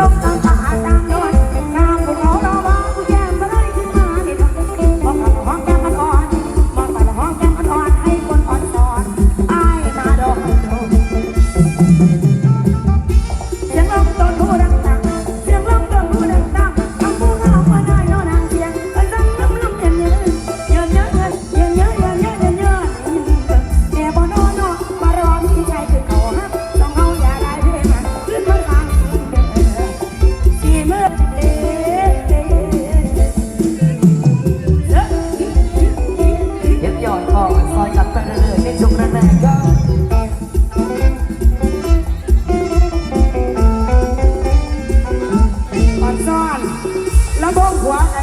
no, no, no. มแรงๆก็ซ่อนแล้วพวกหัวไอ้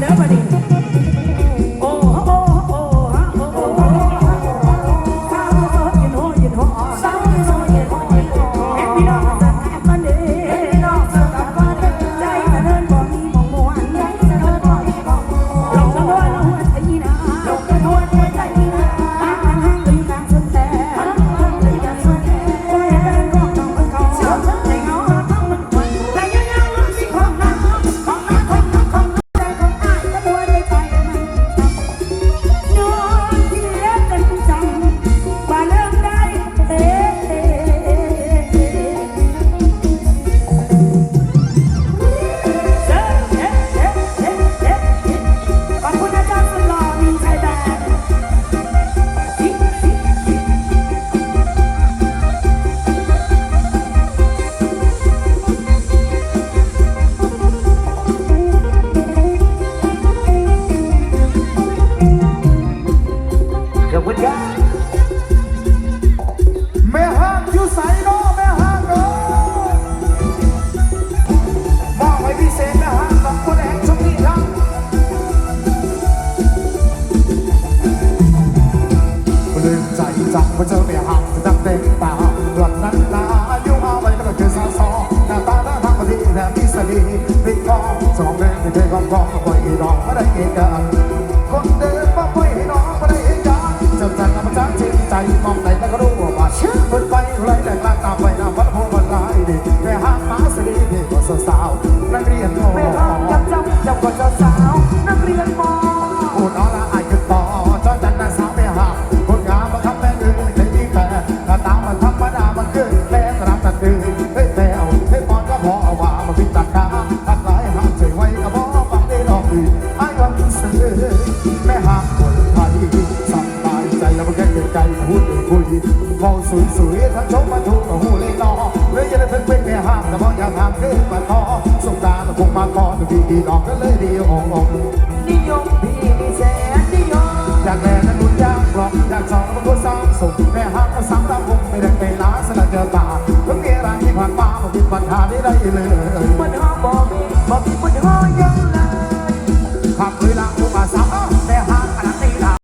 nobody. นี้เพล้องสองเไม่เพลงกองกองปล่อยให้น้องไม่ได้เหตุการคนเดิมมาปล่อยให้น้องไม่ได้เหตุการณ์จำใจกับประจันจริงใจมองไหนแต่ก็รู้ ไก่หูเด็กคุยเบาสวยสวยทั้งชมมาถูกกัหูเล่นนอเลยจะได้เพิ่งเป็นแม่ห้ามแต่พออยากทำคือมาทอสงตาต้องมาก่อนดีดีดอกก็เลยดีออกออกนิยมพี่มีแสนนิยมอยากแม่นั้นรุ่นยากกรอกอยากสองมันก็สร้างสุขแม่ห้ามก็สร้างตาขุ่งไม่ได้ไปล้าสนัดเจอตาเพิ่งมีรังที่ผ่านมามันมีปัญหาได้ได้เลยปัญหา